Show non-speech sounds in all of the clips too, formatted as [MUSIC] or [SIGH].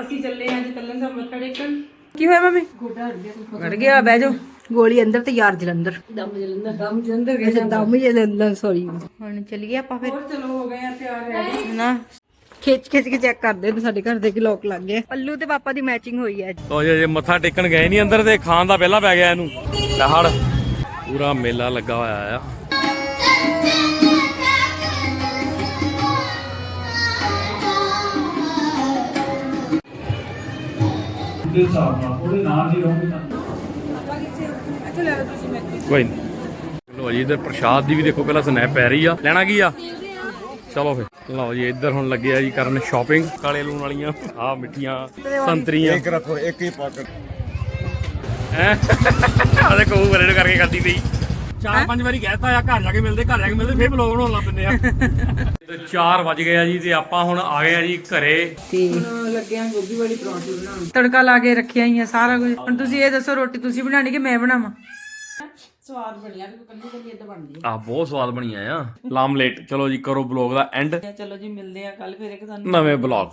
ਅਸੀਂ ਚੱਲੇ ਅੱਜ ਕੱਲਨ ਸਾਹਿਬ ਮੱਥਾ ਟੇਕਣ। ਕੀ ਹੋਇਆ ਮੰਮੀ? ਗੜ ਗਿਆ ਬਹਿ ਜਾਓ। ਗੋਲੀ ਅੰਦਰ ਤੇ ਯਾਰ ਜਲੰਧਰ। ਦਮ ਜਲੰਧਰ। ਦਮ ਜੰਦਰ ਅੱਛਾ ਦਮ ਜਲੰਧਰ ਸੌਰੀ ਹੁਣ ਚੱਲੀਏ ਆਪਾਂ ਫਿਰ। ਹੋਰ ਚਲੋ ਹੋ ਗਏ ਆ ਤਿਆਰ ਰੈਡੀ ਨਾ। ਖਿੱਚ ਖਿੱਚ ਕੇ ਚੈੱਕ ਕਰਦੇ ਨੇ ਸਾਡੇ ਘਰ ਦੇ ਕਿ ਲੋਕ ਲੱਗ ਗਏ। ਪੱਲੂ ਤੇ ਪਾਪਾ ਦੀ ਮੈਚਿੰਗ ਹੋਈ ਹੈ ਅੱਜ। ਲੋ ਜੇ ਮੱਥਾ ਟੇਕਣ ਗਏ ਨਹੀਂ ਅੰਦਰ ਤੇ ਖਾਣ ਦਾ ਪਹਿਲਾਂ ਪੈ ਗਿਆ ਇਹਨੂੰ। ਲੈ ਹੜ। ਪੂਰਾ ਮੇਲਾ ਲੱਗਾ ਹੋਇਆ ਆ। ਦੇ ਹਿਸਾਬ ਨਾਲ ਉਹਦੇ ਨਾਲ ਹੀ ਰਹੋਗੇ ਤਾਂ ਕੋਈ ਨਹੀਂ ਲੋ ਜੀ ਇੱਧਰ ਪ੍ਰਸ਼ਾਦ ਦੀ ਵੀ ਦੇਖੋ ਪਹਿਲਾਂ ਸਨੈਪ ਪੈ ਰਹੀ ਆ। ਲੈਣਾ ਕੀ ਆ? ਚਲੋ ਫਿਰ। ਲਓ ਜੀ ਇੱਧਰ ਹੁਣ ਲੱਗੇ ਆ ਜੀ ਕਰਨ ਸ਼ਾਪਿੰਗ ਕਾਲੇ ਲੂਣ ਵਾਲੀਆਂ ਆ ਮਿੱਠੀਆਂ ਸੰਤਰੀਆਂ। ਇੱਕ ਰੱਖੋ ਇੱਕ ਹੀ ਪਾਕਟ ਹੈ? ਆ ਦੇਖੋ ਉਹ ਬਰੇਡ ਕਰਕੇ ਕਰਦੀ ਪਈ। ਚਾਰ ਪੰਜ ਵਾਰੀ ਕਹਿਤਾ ਆ ਘਰ ਜਾ ਕੇ ਮਿਲਦੇ ਘਰ ਜਾ ਕੇ ਮਿਲਦੇ ਫੇਰ ਬਲੌਗ ਬਣਾਉਣ ਲੱਗ ਪੈਂਦੇ ਆ। ਤੇ 4 ਵਜ ਗਏ ਆ ਜੀ ਤੇ ਆਪਾਂ ਹੁਣ ਆ ਗਏ ਆ ਜੀ ਘਰੇ। ਤੇ ਲੱਗੇ ਆ ਗੋਭੀ ਵਾਲੀ ਪਰੌਂਠੀ ਬਣਾਉਣ ਤੜਕਾ ਲਾ ਕੇ ਰੱਖਿਆ ਹੀ ਆ ਸਾਰਾ ਕੁਝ। ਹੁਣ ਤੁਸੀਂ ਇਹ ਦੱਸੋ ਰੋਟੀ ਤੁਸੀਂ ਬਣਾਣੀ ਕਿ ਮੈਂ ਬਣਾਵਾਂ? ਸਵਾਦ ਬਣਿਆ ਤੇ ਕੱਲੀ ਕੱਲੀ ਇਦਾਂ ਬਣਦੀ ਆ। ਬਹੁਤ ਸਵਾਦ ਬਣੀਆਂ ਆ। ਲਾਮਲੇਟ। ਚਲੋ ਜੀ ਕਰੋ ਬਲੌਗ ਦਾ ਐਂਡ ਚਲੋ ਜੀ ਮਿਲਦੇ ਆ ਕੱਲ ਫਿਰ ਇੱਕ ਤੁਹਾਨੂੰ ਨਵੇਂ ਬਲੌਗ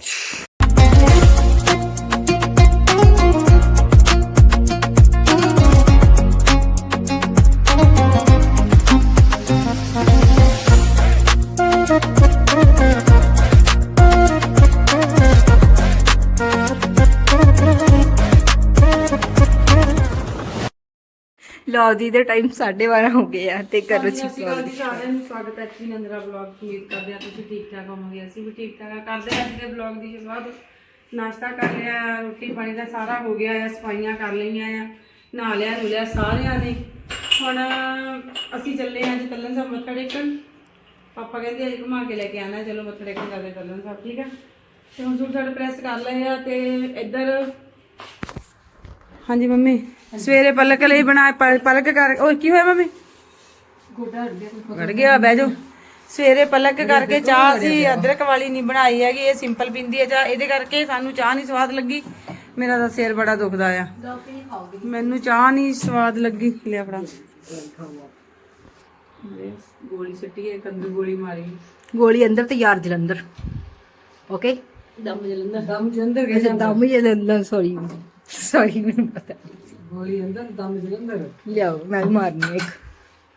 ਲਓ ਜੀ ਦੇ ਟਾਈਮ 12:30 ਹੋ ਗਏ ਆ ਤੇ ਕਰੋ ਜੀ ਸਾਰਿਆਂ ਨੂੰ ਸਵਾਗਤ ਹੈ ਜੀ ਨੰਦਰਾ ਬਲੌਗ ਉਮੀਦ ਕਰਦੇ ਆ ਤੁਸੀਂ ਠੀਕ ਠਾਕ ਹੋਵੋਗੇ? ਅਸੀਂ ਵੀ ਠੀਕ ਠਾਕ ਆ। ਕਰਦੇ ਆ ਅੱਜ ਦੇ ਬਲੌਗ ਦੀ ਸ਼ੁਰੂਆਤ। ਨਾਸ਼ਤਾ ਕਰ ਲਿਆ ਰੋਟੀ ਪਾਣੀ ਦਾ ਸਾਰਾ ਹੋ ਗਿਆ ਆ ਸਫਾਈਆਂ ਕਰ ਲਈਆਂ ਆ ਨਹਾ ਲਿਆ ਨੁ ਲਿਆ ਸਾਰਿਆਂ ਨੇ। ਹੁਣ ਅਸੀਂ ਚੱਲੇ ਆ ਅੱਜ ਕੱਲਨ ਸਾਹਿਬ ਮੱਥਾ ਟੇਕਣ। ਪਾਪਾ ਕਹਿੰਦੇ ਅੱਜ ਘੁਮਾ ਕੇ ਲੈ ਕੇ ਆਣਾ ਚਲੋ ਮੱਥਾ ਟੇਕਣ ਜਾਂਦੇ ਕੱਲਨ ਸਾਹਿਬ ਠੀਕ ਆ? ਤੇ ਹੁਣ ਸੂਟ ਸਾਡੇ ਪ੍ਰੈਸ ਕਰ ਲਏ ਆ ਤੇ ਇੱਧਰ ਹਾਂਜੀ ਮੰਮੀ। ਸਵੇਰੇ ਪਲਕ ਲਈ ਬਣਾ ਪਲਕ ਕਰ ਓਏ ਕੀ ਹੋਇਆ ਮੰਮੀ? ਗੜ ਗਿਆ ਬਹਿ ਜਾਓ। ਸਵੇਰੇ ਪਲਕ ਕਰਕੇ ਚਾਹ ਸੀ ਅਦਰਕ ਵਾਲੀ ਨਹੀਂ ਬਣਾਈ ਹੈਗੀ ਇਹ ਸਿੰਪਲ ਪੀਂਦੀ ਹੈ ਚਾਹ। ਇਹਦੇ ਕਰਕੇ ਸਾਨੂੰ ਚਾਹ ਨਹੀਂ ਸਵਾਦ ਲੱਗੀ। ਮੇਰਾ ਤਾਂ ਸਿਰ ਬੜਾ ਦੁਖਦਾ ਆ। ਮੈਨੂੰ ਚਾਹ ਨਹੀਂ ਸਵਾਦ ਲੱਗੀ। ਲਿਆ ਫੜਾ। ਗੋਲੀ ਸੱਟੀ ਹੈ ਕੰਦੂ ਗੋਲੀ ਮਾਰੀ। ਗੋਲੀ ਅੰਦਰ ਤੇ ਯਾਰ ਜਲੰਧਰ। ਓਕੇ ਦਮ ਜਲੰਧਰ। ਦਮ ਜਲੰਧਰ ਸੌਰੀ ਸੌਰੀ ਮੈਨੂੰ ਪਤਾ ਗੋਲੀ ਅੰਦਰ ਦਮ ਜੰਦਰ ਲਿਆਓ ਮੈਂ ਵੀ ਮਾਰਨੀ ਆ ਇੱਕ।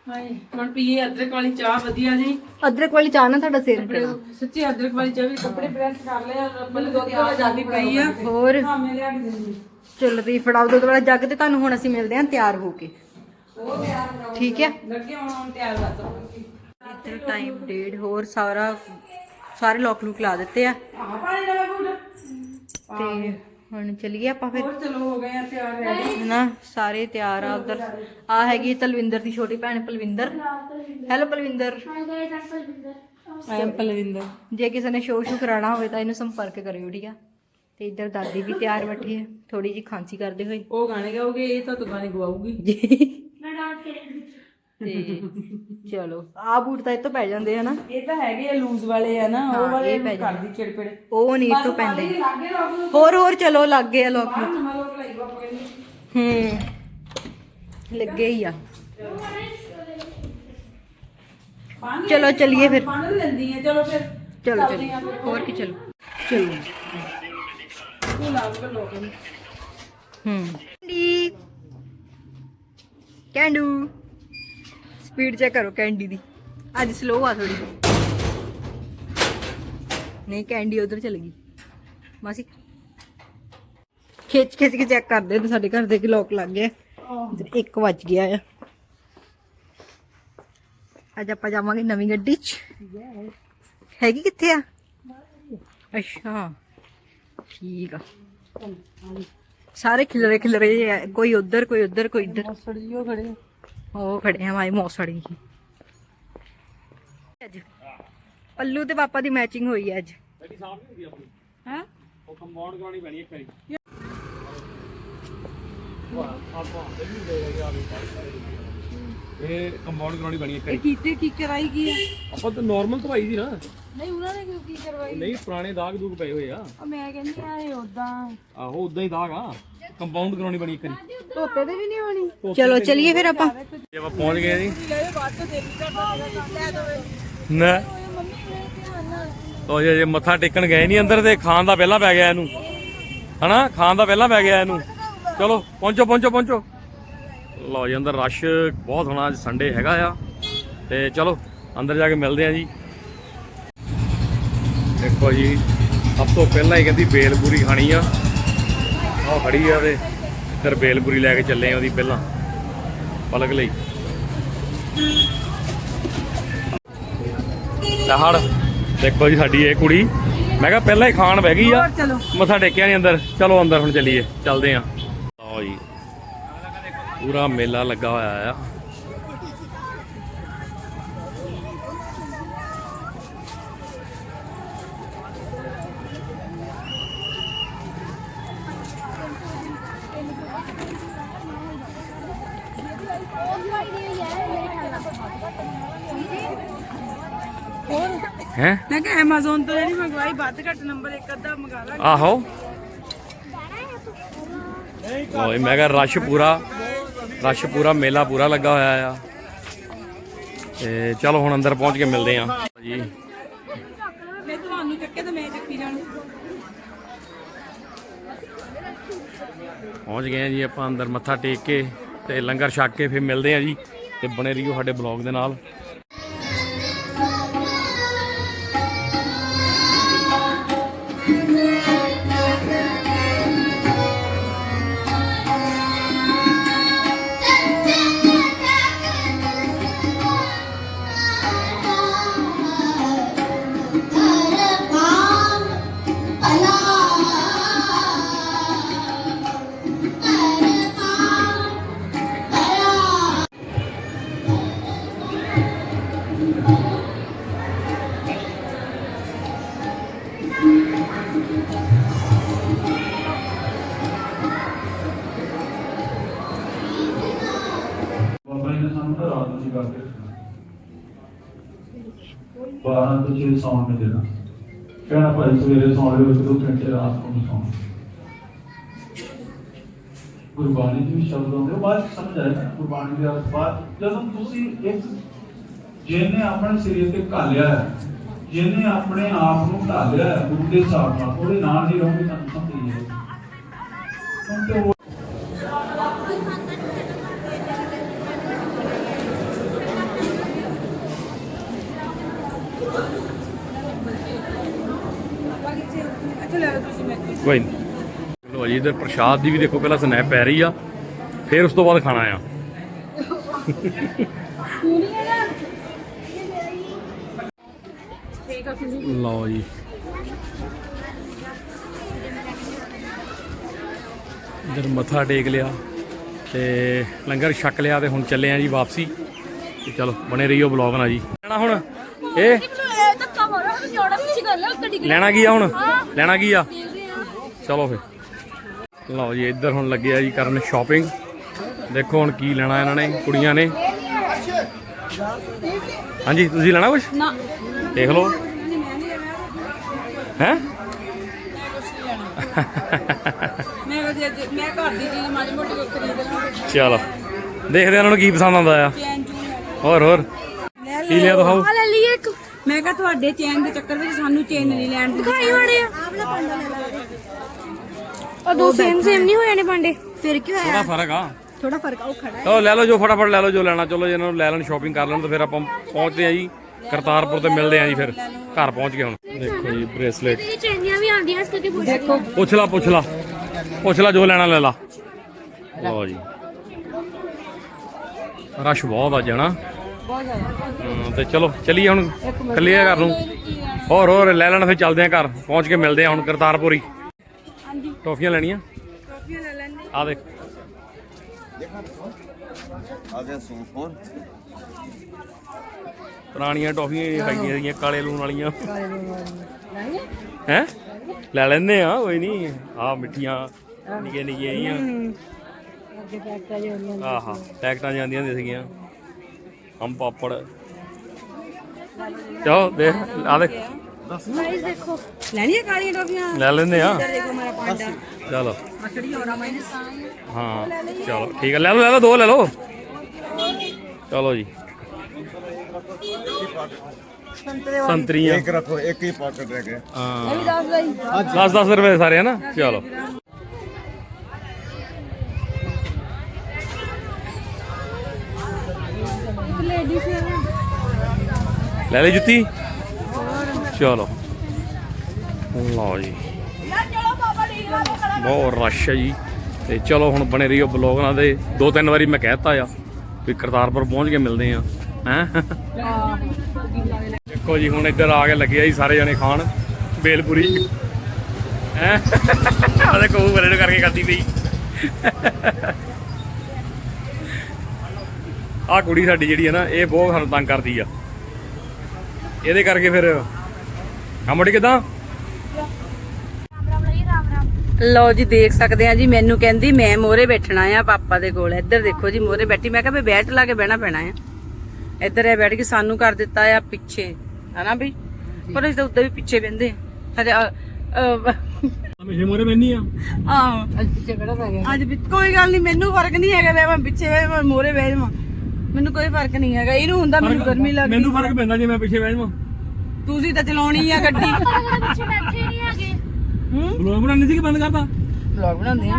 ਹਾਏ ਹੁਣ ਪੀਏ ਅਦਰਕ ਵਾਲੀ ਚਾਹ ਵਧੀਆ ਜੀ। ਅਦਰਕ ਵਾਲੀ ਚਾਹ ਨਾ ਤੁਹਾਡਾ ਸਿਰ ਕੱਪੜੇ ਸੱਚੀ ਅਦਰਕ ਵਾਲੀ ਚਾਹ ਵੀ ਕੱਪੜੇ ਪ੍ਰੈਸ ਕਰ ਲਏ ਆ ਰੱਬਲ ਦੁੱਧ ਵਾਲਾ ਜਾਂਦੀ ਪਈ ਆ। ਹੋਰ? ਹਾਂ ਮੈਂ ਲਿਆ ਕੇ ਦਿੰਦੀ। ਚਲੋ ਤੁਸੀਂ ਫੜਾਓ ਦੁੱਧ ਵਾਲਾ ਜੱਗ ਤੇ ਤੁਹਾਨੂੰ ਹੁਣ ਅਸੀਂ ਮਿਲਦੇ ਹਾਂ ਤਿਆਰ ਹੋ ਕੇ। ਠੀਕ ਹੈ ਲੱਗੇ ਹੁਣ ਹੁਣ ਤਿਆਰ ਕਰ ਦੋ। ਇੱਧਰ ਟਾਈਮ ਡੇਢ ਹੋਰ ਸਾਰਾ ਸਾਰੇ ਲੋਕ ਨੂੰ ਲਾ ਦਿੱਤੇ ਆ। ਆ ਪਾਣੀ ਦਾ ਬੂਟ ਤੇ ਹੁਣ ਚੱਲੀਏ ਆਪਾਂ ਫਿਰ। ਹੋਰ ਚਲੋ ਹੋ ਗਏ ਆ ਤਿਆਰ ਰੈਡੀ ਹਨਾ ਸਾਰੇ ਤਿਆਰ ਆ ਉਧਰ। ਆ ਹੈਗੀ ਤਲਵਿੰਦਰ ਦੀ ਛੋਟੀ ਭੈਣ Palwinder. Hello Palwinder. I am Palwinder. ਜੇ ਕਿਸੇ ਨੇ ਸ਼ੋਅ ਸ਼ੂ ਕਰਾਉਣਾ ਹੋਵੇ ਤਾਂ ਇਹਨੂੰ ਸੰਪਰਕ ਕਰਿਓ ਠੀਕ ਆ? ਤੇ ਇੱਧਰ ਦਾਦੀ ਵੀ ਤਿਆਰ ਬੈਠੀ ਹੈ। ਥੋੜੀ ਜੀ ਖਾਂਸੀ ਕਰਦੇ ਹੋਏ। ਉਹ ਗਾਣੇ ਗਾਉਗੇ ਇਹ ਤਾਂ ਤੂੰ ਗਾਣੇ ਗਵਾਉਗੀ ਤੇ [LAUGHS] ਚਲੋ ਆ ਬੂਟ ਤਾਂ ਇਹ ਤੋਂ ਪੈ ਜਾਂਦੇ ਹਨਾ ਇਹ ਤਾਂ ਹੈਗੇ ਆ ਲੂਜ਼ ਵਾਲੇ ਆ ਨਾ ਉਹ ਵਾਲੇ ਕਰਦੀ ਚਿੜਪਿੜ। ਉਹ ਨਹੀਂ ਇਹ ਤੋਂ ਪੈਂਦੇ। ਲੱਗੇ ਹੋਰ ਹੋਰ ਚਲੋ ਲੱਗ ਗਏ ਆ ਲੋਕ। ਨਵਾਂ ਲਾਈ ਹੂੰ ਲੱਗੇ ਹੀ ਆ। ਚਲੋ। ਚੱਲੀਏ ਫਿਰ। ਪਾਣੀ ਲੈਂਦੀ ਆ ਚਲੋ ਫਿਰ। ਚਲੋ ਚਲੋ। ਹੋਰ ਕੀ ਚਲੋ। ਚਲੋ। ਤੂੰ ਲਾਗ ਲੋਕ ਨੂੰ। ਹੂੰ। ਕੈਂਡੀ ਕੈਂਡੂ। ਸਪੀਡ ਚੈੱਕ ਕਰੋ ਕੈਂਡੀ ਦੀ। ਅੱਜ ਸਲੋ ਆ ਥੋੜੀ ਨਹੀਂ ਕੈਂਡੀ ਉਧਰ ਚਲ ਗਈ। ਮਾਸੀ ਖਿੱਚ ਖਿੱਚ ਕੇ ਚੈੱਕ ਕਰਦੇ ਨੇ ਸਾਡੇ ਘਰ ਦੇ ਕਿ ਲੋਕ ਲੱਗ ਗਏ। 1 ਵੱਜ ਗਿਆ ਆ। ਅੱਜ ਆਪਾਂ ਜਾਵਾਂਗੇ ਨਵੀਂ ਗੱਡੀ 'ਚ। ਹੈਗੀ ਕਿੱਥੇ ਆ? ਅੱਛਾ। ਠੀਕ ਆ। ਸਾਰੇ ਖਿਲਰੇ ਖਿਲਰੇ ਕੋਈ ਉਧਰ ਕੋਈ ਉਧਰ ਕੋਈ ਇੱਧਰ। ਉਹ ਖੜੇ ਆ ਮਾਈ ਮੌਸੜੀ ਅੱਜ। ਪੱਲੂ ਤੇ ਪਾਪਾ ਦੀ ਮੈਚਿੰਗ ਹੋਈ ਹੈ ਅੱਜ। ਹੈ? ਉਹ ਕੰਪਾਊਂਡ ਕਰਾਉਣੀ ਪੈਣੀ ਇੱਕ ਵਾਰੀ। ਇਹ ਕੰਪਾਊਂਡ ਕਰਾਉਣੀ ਪੈਣੀ ਇੱਕ ਵਾਰੀ। ਕੀਤੇ ਕੀ ਕਰਾਈ ਕੀ ਆ? ਆਪਾਂ ਤਾਂ ਨਾਰਮਲ ਧਵਾਈ ਦੀ ਨਾ। ਨਹੀਂ ਉਹਨਾਂ ਨੇ ਕਿਉਂ ਕੀ ਕਰਵਾਈ? ਨਹੀਂ ਪੁਰਾਣੇ ਦਾਗ ਦੂਗ ਪਏ ਹੋਏ ਆ। ਉਹ ਮੈਂ ਕਹਿੰਦੀ ਆ ਇਹ ਉਦਾਂ ਆਹੋ ਉਦਾਂ ਹੀ ਦਾਗ ਆ। ਕੰਪਾਊਂਡ ਕਰਾਉਣੀ ਪੈਣੀ ਇੱਕ ਵਾਰੀ। ਧੋਤੇ ਦੇ ਵੀ ਨਹੀਂ ਹੋਣੀ? ਚਲੋ ਚਲਿਏ ਫਿਰ ਆਪਾਂ। ਜੇ ਆਪਾਂ ਪਹੁੰਚ ਗਏ ਜੀ। ਨਾ। ਉਹ ਜੇ ਜੇ ਮੱਥਾ ਟੇਕਣ ਗਏ ਨਹੀਂ ਅੰਦਰ ਤੇ ਖਾਣ ਦਾ ਪਹਿਲਾਂ ਪੈ ਗਿਆ ਇਹਨੂੰ। ਹਨਾ? ਖਾਣ ਦਾ ਪਹਿਲਾਂ ਪੈ ਗਿਆ ਇਹਨੂੰ। ਚਲੋ ਪਹੁੰਚੋ ਪਹੁੰਚੋ ਪਹੁੰਚੋ। ਲਓ ਜੀ ਅੰਦਰ ਰਸ਼ ਬਹੁਤ ਹੋਣਾ ਅੱਜ ਸੰਡੇ ਹੈਗਾ ਆ। ਤੇ ਚਲੋ ਅੰਦਰ ਜਾ ਕੇ ਮਿਲਦੇ ਆ ਜੀ। ਦੇਖੋ ਜੀ ਸਭ ਤੋਂ ਪਹਿਲਾਂ ਹੀ ਕਹਿੰਦੀ ਬੇਲਪੂਰੀ ਖਾਣੀ ਆ। ਉਹ ਖੜੀ ਆ ਤੇ ਇੱਧਰ ਬੇਲਪੂਰੀ ਲੈ ਕੇ ਚੱਲੇ ਆ ਉਹਦੀ ਪਹਿਲਾਂ ਪਲਕ ਲਈ। ਲਹੜ ਦੇਖੋ ਜੀ ਸਾਡੀ ਇਹ ਕੁੜੀ। ਮੈਂ ਕਿਹਾ ਪਹਿਲਾਂ ਹੀ ਖਾਣ ਬਹਿ ਗਈ ਆ। ਮੱਥਾ ਟੇਕਿਆ ਨਹੀਂ ਅੰਦਰ। ਚਲੋ ਅੰਦਰ ਹੁਣ ਚੱਲੀਏ ਚੱਲਦੇ ਆ। ਪੂਰਾ ਮੇਲਾ ਲੱਗਾ ਹੋਇਆ ਆ। ਹੈ? ਮੈਂ ਕਿਹਾ Amazon ਤੋਂ ਜਿਹੜੀ ਮੰਗਵਾਈ ਵੱਧ ਘੱਟ ਨੰਬਰ ਇੱਕ ਅੱਧਾ ਮੰਗਾ ਲਾ ਆਹੋ। ਜੀ ਮੈਂ ਕਿਹਾ ਰਸ਼ ਪੂਰਾ। ਰਸ਼ ਪੂਰਾ ਮੇਲਾ ਪੂਰਾ ਲੱਗਾ ਹੋਇਆ ਆ। ਤੇ ਚਲੋ ਹੁਣ ਅੰਦਰ ਪਹੁੰਚ ਕੇ ਮਿਲਦੇ ਆ। ਜੀ। ਮੈਂ ਤੁਹਾਨੂੰ ਚੱਕੇ ਤੇ ਮੈਂ ਚੱਕੀ ਜਾਣ। ਪਹੁੰਚ ਗਏ ਆ ਜੀ ਆਪਾਂ ਅੰਦਰ ਮੱਥਾ ਟੇਕ ਕੇ ਤੇ ਲੰਗਰ ਛਕ ਕੇ ਫਿਰ ਮਿਲਦੇ ਆ ਜੀ ਤੇ ਬਣੇ ਰਹੀਓ ਸਾਡੇ ਬਲੌਗ ਦੇ ਨਾਲ। 12 ਤੋਂ 6 ਸੌਣ ਨੂੰ ਦੇਣਾ। ਕਹਿਣਾ ਭਾਈ, ਸਵੇਰੇ ਸੌਣ ਲਿਓ ਦੋ ਘੰਟੇ ਰਾਤ ਨੂੰ ਸੌਣ। ਗੁਰਬਾਣੀ ਦੇ ਸ਼ਬਦ ਆਉਂਦੇ, ਉਹ ਬਾਅਦ ਸਮਝ ਆਇਆ ਗੁਰਬਾਣੀ ਦੇ ਅਰਥ ਬਾਅਦ। ਜਦੋਂ ਤੁਸੀਂ ਇੱਕ, ਜਿਹਨੇ ਆਪਣੇ ਸਰੀਰ ਤੇ ਘਾਲਿਆ ਹੈ, ਜਿਹਨੇ ਆਪਣੇ ਆਪ ਨੂੰ ਢਾਲਿਆ ਹੈ ਗੁਰੂ ਦੇ ਹਿਸਾਬ ਨਾਲ, ਉਹਦੇ ਨਾਲ ਹੀ ਰਹੋਗੇ ਤੁਹਾਨੂੰ ਸਮਝ ਨਹੀਂ ਆਏਗੀ ਕਿਉਂਕਿ ਉਹ ਅੱਛਾ ਲੈ ਲਓ ਤੁਸੀਂ ਮੈਂ ਕੋਈ ਨਹੀਂ। ਲੋ ਜੀ ਇਧਰ ਪ੍ਰਸ਼ਾਦ ਦੀ ਵੀ ਦੇਖੋ ਪਹਿਲਾਂ ਸਨੈਪ ਪੈ ਰਹੀ ਆ ਫਿਰ ਉਸ ਤੋਂ ਬਾਅਦ ਖਾਣਾ ਆ। ਲਓ ਜੀ। ਇਧਰ ਮੱਥਾ ਟੇਕ ਲਿਆ ਤੇ ਲੰਗਰ ਛਕ ਲਿਆ ਤੇ ਹੁਣ ਚੱਲੇ ਆ ਜੀ ਵਾਪਸੀ। ਤੇ ਚਲੋ ਬਣੇ ਰਹੀਓ ਬਲੌਗ ਨਾਲ ਜੀ। ਲੈਣਾ ਹੁਣ? ਇਹ? ਲੈਣਾ ਕੀ ਆ ਹੁਣ? ਲੈਣਾ ਕੀ ਆ? ਚਲੋ ਫਿਰ ਲਓ ਜੀ ਇੱਧਰ ਹੁਣ ਲੱਗੇ ਆ ਜੀ ਕਰਨ ਸ਼ਾਪਿੰਗ ਦੇਖੋ ਹੁਣ ਕੀ ਲੈਣਾ ਇਹਨਾਂ ਨੇ ਕੁੜੀਆਂ ਨੇ। ਹਾਂਜੀ ਤੁਸੀਂ ਲੈਣਾ ਕੁਝ ਨਾ। ਦੇਖ ਲਓ। ਹੈ? ਮੈਂ ਵਧੀਆ ਜੇ- ਮੈਂ ਘਰ ਦੀ ਚੀਜ਼ ਮਾੜੀ ਮੋਟੀ ਕੋਈ ਖਰੀਦ ਲਵਾਂਗੇ ਚਲੋ। ਦੇਖਦੇ ਆ ਇਹਨਾਂ ਨੂੰ ਕੀ ਪਸੰਦ ਆਉਂਦਾ ਆ। ਹੋਰ ਹੋਰ। ਲੈ ਕੀ ਲਿਆ ਦਿਖਾਓ? ਲੈ ਲਈ ਇੱਕ। ਮੈਂ ਕਿਹਾ ਤੁਹਾਡੇ ਚੈਨ ਦੇ ਚੱਕਰ ਵਿੱਚ ਸਾਨੂੰ ਚੈਨ ਨਹੀਂ ਲੈਣ ਦੀ ਖਾਈ ਵਾੜੇ ਆ। ਉਹ ਦੋ ਸੇਮ ਸੇਮ ਨਹੀਂ ਹੋਏ ਨੇ ਭਾਂਡੇ। ਫਿਰ ਕੀ ਹੋਇਆ? ਥੋੜਾ ਫ਼ਰਕ ਆ। ਥੋੜਾ ਫ਼ਰਕ ਆ ਉਹ ਖੜਾ ਚਲੋ ਲੈ ਲਓ ਜੋ ਫਟਾਫਟ ਲੈ ਲਓ ਜੋ ਲੈਣਾ ਚਲੋ ਇਹਨਾਂ ਨੂੰ ਲੈ ਲੈਣ ਸ਼ਾਪਿੰਗ ਕਰ ਲੈਣ ਤੇ ਫਿਰ ਆਪਾਂ ਪਹੁੰਚਦੇ ਆ ਜੀ। ਕਰਤਾਰਪੁਰ ਤੇ ਮਿਲਦੇ ਆ ਜੀ ਫਿਰ। ਘਰ ਪਹੁੰਚ ਗਏ ਹੁਣ। ਦੇਖੋ ਜੀ ਬ੍ਰੇਸਲੇਟ ਇਹ ਚੇਨੀਆਂ ਵੀ ਆਉਂਦੀਆਂ ਇਸ ਕਰਕੇ ਪੁੱਛ ਦੇਖੋ। ਪੁੱਛ ਲਾ ਪੁੱਛ ਲਾ। ਪੁੱਛ ਲਾ ਜੋ ਲੈਣਾ ਲੈ ਲਾ। ਲਓ ਜੀ। ਰਸ਼ ਬਹੁਤ ਜ਼ਿਆਦਾ। ਹਾਂ, ਤੇ ਚਲੋ ਚੱਲੀਏ ਹੁਣ। ਕੱਲੀਏ ਘਰ ਨੂੰ ਹੋਰ ਹੋਰ ਲੈ ਲੈਣਾ ਫਿਰ ਚੱਲਦੇ ਆ ਘਰ। ਪਹੁੰਚ ਕੇ ਮਿਲਦੇ ਆ ਹੁਣ ਕਰਤਾਰਪੁਰੀ ਟੋਫੀਆਂ ਲੈਣੀਆਂ? ਟੋਪੀਆਂ ਲੈ ਲੈਣੇ ਆ ਦੇਖ। ਆ ਗਿਆ ਹੋਰ। ਪੁਰਾਣੀਆਂ ਟੋਫੀਆਂ ਹੈਗੀਆਂ ਸੀਗੀਆਂ ਕਾਲੇ ਲੂਣ ਵਾਲੀਆਂ। ਹੈ? ਲੈ ਲੈਂਦੇ ਆ ਕੋਈ ਨਹੀਂ ਆ ਮਿੱਠੀਆਂ ਨਿੱਕੀਆਂ ਨਿੱਕੀਆਂ ਜੀਆਂ ਆਹਾ ਪੈਕਟਾਂ ਜਾਂਦੀਆਂ ਹੁੰਦੀਆਂ ਸੀਗੀਆਂ। ਹਮ ਪਾਪੜ। ਚਲੋ ਦੇਖ ਆ ਦੇਖ। ਗਾਇਸ ਦੇਖੋ। ਲੈ ਲੈਂਦੇ ਆ। ਚਲੋ। ਹਾਂ। ਚਲੋ ਠੀਕ ਹੈ ਲੈ ਲਓ ਲੈ ਦੋ ਲੈ ਲਓ। ਚਲੋ ਜੀ। ਸੰਤਰੀਆਂ। ਇੱਕ ਰੱਖੋ ਇੱਕ ਹੀ ਪਾਕਟ ਰਹਿ ਗਿਆ ਹਾਂ। ਇਹ ਵੀ 10 ਦਾ ਹੀ 10 ਰੁਪਏ ਸਾਰੇ ਹਨਾ ਚਲੋ। ਲੈ ਲਈ ਜੁੱਤੀ। ਚਲੋ। ਲਓ ਜੀ। ਬਹੁਤ ਰਸ਼ ਹੈ ਜੀ। ਤੇ ਚਲੋ ਹੁਣ ਬਣੇ ਰਹੀਓ ਨਾਲ ਦੇ ਦੋ ਤਿੰਨ ਵਾਰੀ ਮੈਂ ਕਹਿਤਾ ਆ ਵੀ ਕਰਤਾਰਪੁਰ ਪਹੁੰਚ ਕੇ ਮਿਲਦੇ ਆ, ਹੈ? ਦੇਖੋ ਜੀ, ਹੁਣ ਇੱਧਰ ਆ ਕੇ ਲੱਗੇ ਆ ਜੀ ਸਾਰੇ ਜਣੇ ਖਾਣ, ਬੇਲਪੁਰੀ। ਹੈ? ਆ ਦੇਖੋ, ਉਹ ਬਰੇਡ ਕਰਕੇ ਕਰਦੀ ਪਈ। ਆ ਕੁੜੀ ਸਾਡੀ ਜਿਹੜੀ ਹੈ ਨਾ, ਇਹ ਬਹੁਤ ਸਾਨੂੰ ਤੰਗ ਕਰਦੀ ਆ। ਇਹਦੇ ਕਰਕੇ ਫਿਰ ਕੰਮ ਕਿਦਾਂ? ਲਓ ਜੀ ਦੇਖ ਸਕਦੇ ਆ ਜੀ ਮੈਨੂੰ ਕਹਿੰਦੀ ਮੈਂ ਮੋਰੇ ਬੈਠਣਾ ਆ ਪਾਪਾ ਦੇ ਕੋਲ। ਇੱਧਰ ਦੇਖੋ ਜੀ ਮੋਰੇ ਬੈਠੀ। ਮੈਂ ਕਿਹਾ ਵੀ ਬੈਠ ਲਾ ਕੇ ਬਹਿਣਾ ਪੈਣਾ ਆ। ਇੱਧਰ ਇਹ ਬੈਠ ਕੇ ਸਾਨੂੰ ਕਰ ਦਿੱਤਾ ਆ ਪਿੱਛੇ। ਹਨਾ ਵੀ ਪਰ ਅਸੀਂ ਤਾਂ ਉੱਦਾਂ ਵੀ ਪਿੱਛੇ ਆ ਹਜੇ ਹਮੇਸ਼ਾ ਮੋਰੇ ਮੈਨੀ ਆ। ਆਹ ਅੱਜ ਪਿੱਛੇ ਬਹਿਣਾ ਪੈ ਗਿਆ? ਅੱਜ ਵੀ ਕੋਈ ਗੱਲ ਨਹੀਂ ਮੈਨੂੰ ਫ਼ਰਕ ਨਹੀਂ ਹੈਗਾ ਵੀ ਮੈਂ ਪਿੱਛੇ ਮੈਂ ਮੋਰੇ ਬਹਿ ਜਾਵਾਂ। ਮੈਨੂੰ ਕੋਈ ਫ਼ਰਕ ਨਹੀਂ ਹੈਗਾ। ਇਹਨੂੰ ਹੁੰਦਾ ਮੈਨੂੰ ਗਰਮੀ ਲੱਗਦੀ। ਮੈਨੂੰ ਫ਼ਰਕ ਪੈਂਦਾ ਜੇ ਮੈਂ ਪਿੱਛੇ ਬਹਿ ਜਾਵਾਂ। ਤੁਸੀਂ ਤਾਂ ਚਲਾਉਣੀ ਆ ਗੱਡੀ। [LAUGHS] ਹੂੰ ਬਲੌਗ ਬਣਾਉਣੀ ਸੀ ਕਿ ਬੰਦ ਕਰਤਾ? ਵਲੌਗ ਬਣਾਉਂਦੇ ਆ।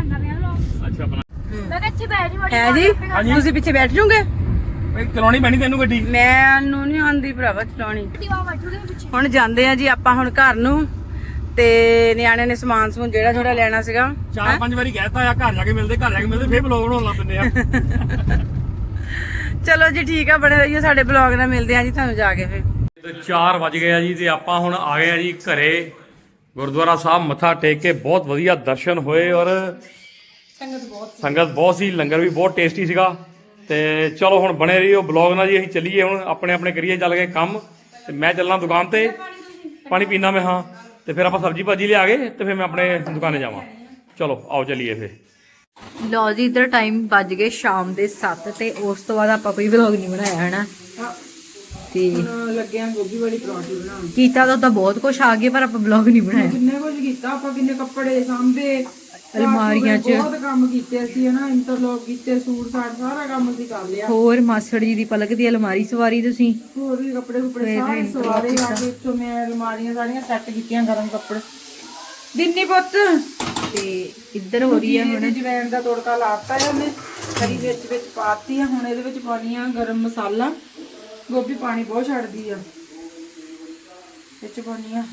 ਅੱਛਾ ਆਪਣਾ। ਮੈਂ ਕਿਹਾ ਇੱਥੇ ਬੈਠ ਜੀ? ਹੈ ਜੀ ਤੁਸੀਂ ਪਿੱਛੇ ਬੈਠ ਜਾਓਗੇ? ਓਏ ਚਲਾਉਣੀ ਪੈਣੀ ਤੈਨੂੰ ਗੱਡੀ? ਮੈਨੂੰ ਨਹੀਂ ਆਉਂਦੀ ਭਰਾਵਾ ਚਲਾਉਣੀ। ਦੀਵਾ ਬੈਠੂਗੇ ਪਿੱਛੇ ਹੁਣ ਜਾਂਦੇ ਆ ਜੀ ਆਪਾਂ ਹੁਣ ਘਰ ਨੂੰ ਤੇ ਨਿਆਣੇ ਨੇ ਸਮਾਨ ਸਮੂਨ ਜਿਹੜਾ ਥੋੜਾ ਲੈਣਾ ਸੀਗਾ ਚਾਰ ਪੰਜ ਵਾਰੀ ਕਹਿਤਾ ਆ ਘਰ ਜਾ ਕੇ ਮਿਲਦੇ ਘਰ ਜਾ ਕੇ ਮਿਲਦੇ ਫੇਰ ਬਲੌਗ ਬਣਾਉਣ ਲੱਗ ਪੈਂਦੇ ਆ। [LAUGHS] ਚਲੋ ਜੀ ਠੀਕ ਆ ਬਣੇ ਰਹੀਓ ਸਾਡੇ ਬਲੌਗ ਨਾਲ ਮਿਲਦੇ ਆ ਜੀ ਤੁਹਾਨੂੰ ਜਾ ਕੇ ਫਿਰ। ਤੇ 4 ਵਜ ਗਏ ਆ ਜੀ ਤੇ ਆਪਾਂ ਹੁਣ ਆ ਗਏ ਆ ਜੀ ਘਰੇ। ਗੁਰਦੁਆਰਾ ਸਾਹਿਬ ਮੱਥਾ ਟੇਕ ਕੇ ਬਹੁਤ ਵਧੀਆ ਦਰਸ਼ਨ ਹੋਏ ਔਰ ਸੰਗਤ ਬਹੁਤ ਸੰਗਤ ਬਹੁਤ ਸੀ ਲੰਗਰ ਵੀ ਬਹੁਤ ਟੇਸਟੀ ਸੀਗਾ। ਤੇ ਚਲੋ ਹੁਣ ਬਣੇ ਰਹੀਓ ਬਲੌਗ ਨਾਲ ਜੀ ਅਸੀਂ ਚੱਲੀਏ ਹੁਣ ਆਪਣੇ ਆਪਣੇ ਕਰੀਏ ਚੱਲ ਗਏ ਕੰਮ। ਤੇ ਮੈਂ ਚੱਲਣਾ ਦੁਕਾਨ ਤੇ ਪਾਣੀ ਪੀਣਾ ਮੈਂ ਹਾਂ। ਤੇ ਫਿਰ ਆਪਾਂ ਸਬਜ਼ੀ ਭਾਜੀ ਲਿਆ ਕੇ ਤੇ ਫਿਰ ਮੈਂ ਆਪਣੇ ਦੁਕਾਨੇ ਜਾਵਾਂ। ਚਲੋ ਆਓ ਚੱਲੀਏ ਫਿਰ। ਲਓ ਜੀ ਇਧਰ ਟਾਈਮ ਵੱਜ ਗਏ ਸ਼ਾਮ ਦੇ 7 ਤੇ ਉਸ ਤੋਂ ਬਾਅਦ ਆਪਾਂ ਕੋਈ ਵਲੌਗ ਨਹੀਂ ਬਣਾਇਆ ਹਨਾ? ਤੇ ਲੱਗਿਆ ਗੋਭੀ ਵਾਲੀ ਪਰੌਂਠੀ ਬਣਾਉਣ। ਕੀਤਾ ਤਾਂ ਉਦਾਂ ਬਹੁਤ ਕੁਝ ਆ ਗਿਆ ਪਰ ਆਪਾਂ ਵਲੌਗ ਨਹੀਂ ਬਣਾਇਆ। ਕਿੰਨੇ ਕੁਝ ਕੀਤਾ ਆਪਾਂ ਕਿੰਨੇ ਕੱਪੜੇ ਸਾਂਭੇ ਅਲਮਾਰੀਆਂ 'ਚ। ਬਹੁਤ ਕੰਮ ਕੀਤੇ ਅਸੀਂ ਹਨਾ ਇੰਟਰਲੌਕ ਕੀਤੇ ਸੂਟ ਸਾਟ ਸਾਰਾ ਕੰਮ ਅਸੀਂ ਕਰ ਲਿਆ। ਹੋਰ ਮਾਸੜ ਜੀ ਦੀ ਪਲਕ ਦੀ ਅਲਮਾਰੀ ਸਵਾਰੀ ਤੁਸੀਂ? ਹੋਰ ਵੀ ਕੱਪੜੇ ਕੁਪੜੇ ਸਾਰੇ ਸਵਾਰੇ ਆ ਕੇ ਇੱਥੋਂ ਮੈਂ ਅਲਮਾਰੀਆਂ ਸਾਰੀਆਂ ਸੈੱਟ ਕੀਤੀਆਂ ਗਰਮ ਕੱਪੜੇ। ਦਿੰਨੀ ਪੁੱਤ। ਤੇ ਇੱਧਰ ਹੋ ਰਹੀ ਹੈ ਹੁਣ। ਜਵੈਣ ਦਾ ਤੜਕਾ ਲਾਤਾ ਹੈ ਉਹਨੇ ਕਰੀ ਵਿੱਚ ਵਿੱਚ ਪਾਤੀ ਆ ਹੁਣ ਇਹਦੇ ਵਿੱਚ ਪਾਉਣੀ ਆ ਗਰਮ ਮਸਾਲਾ। ਗੋਭੀ ਪਾਣੀ ਬਹੁਤ ਛੱਡਦੀ ਆ। ਵਿੱਚ ਪਾਉਣੀ ਆ।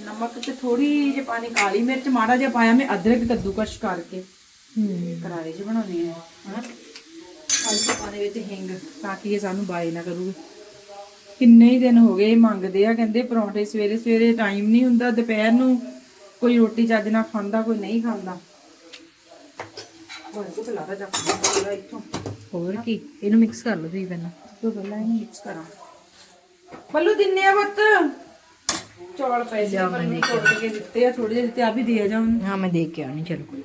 ਨਮਕ ਤੇ ਥੋੜੀ ਜਿਹੀ ਪਾਣੀ ਕਾਲੀ ਮਿਰਚ ਮਾੜਾ ਜਿਹਾ ਪਾਇਆ ਮੈਂ ਅਦਰਕ ਕੱਦੂਕਸ਼ ਕਰਕੇ ਕਰਾਰੇ ਚ ਬਣਾਉਣੇ ਆ ਹਨਾ? ਹਲਕੇ ਪਾਣੀ ਵਿੱਚ ਹਿੰਗ ਤਾਂ ਕਿ ਇਹ ਸਾਨੂੰ ਬਾਏ ਨਾ ਕਰੂਗੇ। ਕਿੰਨੇ ਹੀ ਦਿਨ ਹੋ ਗਏ ਮੰਗਦੇ ਆ ਕਹਿੰਦੇ ਪਰੌਂਠੇ ਸਵੇਰੇ ਸਵੇਰੇ ਟਾਈਮ ਨਹੀਂ ਹੁੰਦਾ ਦੁਪਹਿਰ ਨੂੰ ਕੋਈ ਰੋਟੀ ਚੱਜ ਨਾਲ ਖਾਂਦਾ ਕੋਈ ਨਹੀਂ ਖਾਂਦਾ। ਬਣ ਕੇ ਪਲਾਦਾ ਜਾ ਇੱਥੋਂ। ਹੋਰ ਕੀ? ਇਹਨੂੰ ਮਿਕਸ ਕਰ ਲਓ ਤੁਸੀਂ ਪਹਿਲਾਂ। ਤੋਂ ਪਹਿਲਾਂ ਇਹਨੂੰ ਮਿਕਸ ਕਰਾਂ। ਬੱਲੂ ਦਿੰਨੇ ਆ ਬੱਤ ਚੌਲ ਪੈ ਜਾ ਮੈਨੂੰ ਤੋੜ ਕੇ ਦਿੱਤੇ ਆ ਥੋੜੇ ਜਿਹੇ ਦਿੱਤੇ ਆ ਵੀ ਦੇ ਜਾ ਉਹਨੂੰ ਹਾਂ ਮੈਂ ਦੇਖ ਕੇ ਆਣੀ ਚਲੋ।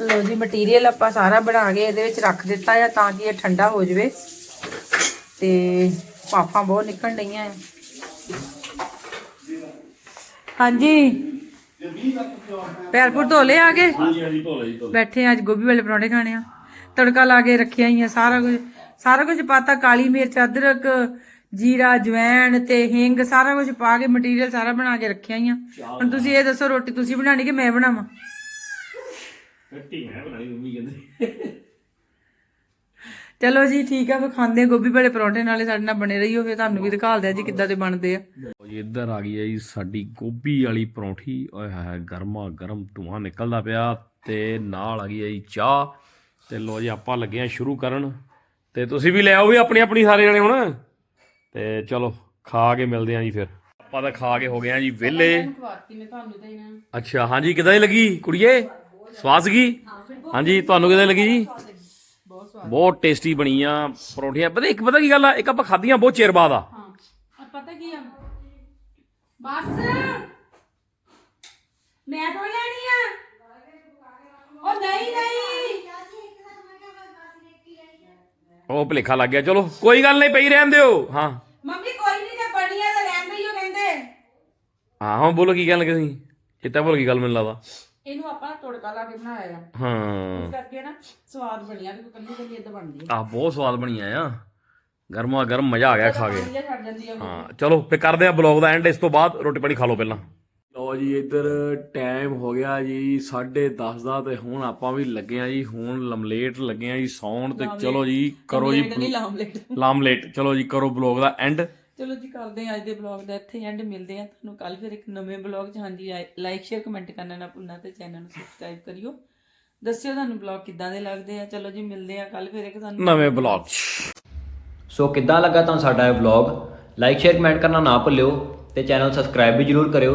ਲੋ ਜੀ ਮਟੀਰੀਅਲ ਆਪਾਂ ਸਾਰਾ ਬਣਾ ਕੇ ਇਹਦੇ ਵਿੱਚ ਰੱਖ ਦਿੱਤਾ ਆ ਤਾਂ ਕਿ ਇਹ ਠੰਡਾ ਹੋ ਜਾਵੇ। ਤੇ ਪਾਫਾਂ ਬਹੁਤ ਨਿਕਲਣ ਡਈਆਂ ਆ। ਹਾਂਜੀ। ਪੈਰਪੁਰ ਧੋਲੇ ਆ ਗਏ ਹਾਂਜੀ ਹਾਂਜੀ ਧੋਲੇ ਜੀ ਬੈਠੇ ਆ ਅੱਜ ਗੋਭੀ ਵਾਲੇ ਪਰੌਂਠੇ ਖਾਣੇ ਆ। ਤੜਕਾ ਲਾ ਕੇ ਰੱਖਿਆ ਹੀ ਆ ਸਾਰਾ ਕੁਝ ਸਾਰਾ ਕੁਝ ਪਾਤਾ ਕਾਲੀ ਮਿਰਚ ਅਦਰਕ ਜੀਰਾ ਜਵੈਣ ਤੇ ਹਿੰਗ ਸਾਰਾ ਕੁਝ ਪਾ ਕੇ ਮਟੀਰੀਅਲ ਸਾਰਾ ਬਣਾ ਕੇ ਰੱਖਿਆ ਹੀ ਆ ਹੁਣ ਤੁਸੀਂ ਇਹ ਦੱਸੋ ਰੋਟੀ ਤੁਸੀਂ ਬਣਾਣੀ ਕਿ ਮੈਂ ਬਣਾਵਾਂ? ਕੱਟੀ ਮੈਂ ਬਣਾਈ ਮੰਮੀ ਕਹਿੰਦੇ। ਚਲੋ ਜੀ ਠੀਕ ਆ ਫਿਰ ਖਾਂਦੇ ਗੋਭੀ ਵਾਲੇ ਪਰੌਂਠੇ ਨਾਲੇ ਸਾਡੇ ਨਾਲ ਬਣੇ ਰਹੀਓ ਫਿਰ ਤੁਹਾਨੂੰ ਵੀ ਦਿਖਾਲਦੇ ਆ ਜੀ ਕਿੱਦਾਂ ਦੇ ਬਣਦੇ ਆ। ਲਓ ਜੀ ਇੱਧਰ ਆ ਗਈ ਹੈ ਜੀ ਸਾਡੀ ਗੋਭੀ ਵਾਲੀ ਪਰੌਂਠੀ। ਓਏ ਹਾਏ ਗਰਮਾ ਗਰਮ ਧੂਆਂ ਨਿਕਲਦਾ ਪਿਆ ਤੇ ਨਾਲ ਆ ਗਈ ਹੈ ਜੀ ਚਾਹ। ਤੇ ਲੋ ਜੀ ਆਪਾਂ ਲੱਗੇ ਆ ਸ਼ੁਰੂ ਕਰਨ। ਤੇ ਤੁਸੀਂ ਵੀ ਲੈ ਆਓ ਵੀ ਆਪਣੀ ਆਪਣੀ ਸਾਰੇ ਜਣੇ ਹੁਣ। ਤੇ ਚਲੋ ਖਾ ਕੇ ਮਿਲਦੇ ਆ ਜੀ ਫਿਰ। ਆਪਾਂ ਤਾਂ ਖਾ ਕੇ ਹੋ ਗਏ ਆ ਜੀ ਵਿਹਲੇ। ਅੱਛਾ ਹਾਂਜੀ ਕਿਦਾਂ ਲੱਗੀ ਕੁੜੀਏ? ਸਵਾਦ ਹਾਂਜੀ ਤੁਹਾਨੂੰ ਕਿਦਾਂ ਲੱਗੀ ਜੀ? ਬਹੁਤ ਟੇਸਟੀ ਬਣੀ ਆ ਪਰੌਂਠੀਆਂ। ਪਤਾ ਇੱਕ ਪਤਾ ਕੀ ਗੱਲ ਆ? ਇੱਕ ਆਪਾਂ ਖਾਧੀਆਂ ਬਹੁਤ ਚਿਰ ਬਾਅਦ ਆ। ਪਤਾ ਕੀ ਆ? ਬਸ। ਮੈਂ ਤੋਂ ਲੈਣੀ ਆ। ਉਹ ਨਹੀਂ ਨਹੀਂ। ਉਹ ਭਲੇਖਾ ਲੱਗ ਗਿਆ। ਚਲੋ ਕੋਈ ਗੱਲ ਨਹੀਂ ਪਈ ਰਹਿਣ ਦਿਓ। ਹਾਂ। ਮੰਮੀ ਕੋਈ ਨਹੀਂ ਜੇ ਬਣੀਆਂ ਤਾਂ ਰਹਿਣ ਦਈਓ ਕਹਿੰਦੇ। ਹਾਂ ਹਾਂ ਬੋਲੋ ਕੀ ਕਹਿਣ ਲੱਗੇ ਸੀ ਚੇਤਾ ਭੁੱਲ ਗਈ ਗੱਲ ਮੈਨੂੰ ਲੱਗਦਾ। ਇਹਨੂੰ ਆਪਾਂ ਤੜਕਾ ਲਾ ਕੇ ਬਣਾਇਆ ਆ। ਹਾਂ। ਇਸ ਕਰਕੇ ਨਾ ਸਵਾਦ ਬਣਿਆ ਕਿ ਕੱਲੀ ਕੱਲੀ ਇਦਾਂ ਬਣਦੀ ਆ। ਬਹੁਤ ਸਵਾਦ ਬਣੀਆਂ ਆ ਗਰਮਾ ਗਰਮ ਮਜ਼ਾ ਆ ਗਿਆ ਖਾ ਕੇ। ਆ ਛੱਡ ਜਾਂਦੀ ਆ ਹਾਂ ਚਲੋ ਫੇ ਕਰਦੇ ਆ ਬਲੌਗ ਦਾ ਐਂਡ ਇਸ ਤੋਂ ਬਾਅਦ ਰੋਟੀ ਪਾਣੀ ਖਾ ਲਓ ਪਹਿਲਾਂ। ਲਓ ਜੀ ਇੱਧਰ ਟਾਈਮ ਹੋ ਗਿਆ ਜੀ 10:30 ਦਾ ਤੇ ਹੁਣ ਆਪਾਂ ਵੀ ਲੱਗੇ ਆ ਜੀ ਹੁਣ ਲਮਲੇਟ ਲੱਗੇ ਆ ਜੀ ਸੌਣ ਤੇ ਚਲੋ ਜੀ ਕਰੋ ਜੀ ਲਾਮਲੇਟ ਲਾਮਲੇਟ। ਚਲੋ ਜੀ ਕਰੋ ਬਲੌਗ ਦਾ ਐਂਡ ਚਲੋ ਜੀ ਕਰਦੇ ਹਾਂ ਅੱਜ ਦੇ ਬਲੌਗ ਦਾ ਇੱਥੇ ਐਂਡ ਮਿਲਦੇ ਆ ਤੁਹਾਨੂੰ ਕੱਲ ਫਿਰ ਇੱਕ ਨਵੇਂ ਬਲੌਗ 'ਚ। ਹਾਂਜੀ ਲਾਈਕ ਸ਼ੇਅਰ ਕਮੈਂਟ ਕਰਨਾ ਨਾ ਭੁੱਲਣਾ ਤੇ ਚੈਨਲ ਨੂੰ ਸਬਸਕ੍ਰਾਈਬ ਕਰਿਓ। ਦੱਸਿਓ ਤੁਹਾਨੂੰ ਬਲੌਗ ਕਿੱਦਾਂ ਦੇ ਲੱਗਦੇ ਆ। ਚਲੋ ਜੀ ਮਿਲਦੇ ਆ ਕੱਲ ਫਿਰ ਇੱਕ ਤੁਹਾਨੂੰ ਨਵੇਂ ਬਲੌਗ 'ਚ। ਸੋ ਕਿੱਦਾਂ ਲੱਗਾ ਤੁਹਾਨੂੰ ਸਾਡਾ ਇਹ ਵਲੌਗ ਲਾਈਕ ਸ਼ੇਅਰ ਕਮੈਂਟ ਕਰਨਾ ਨਾ ਭੁੱਲਿਓ ਤੇ ਚੈਨਲ ਸਬਸਕ੍ਰਾਈਬ ਵੀ ਜਰੂਰ ਕਰਿਓ।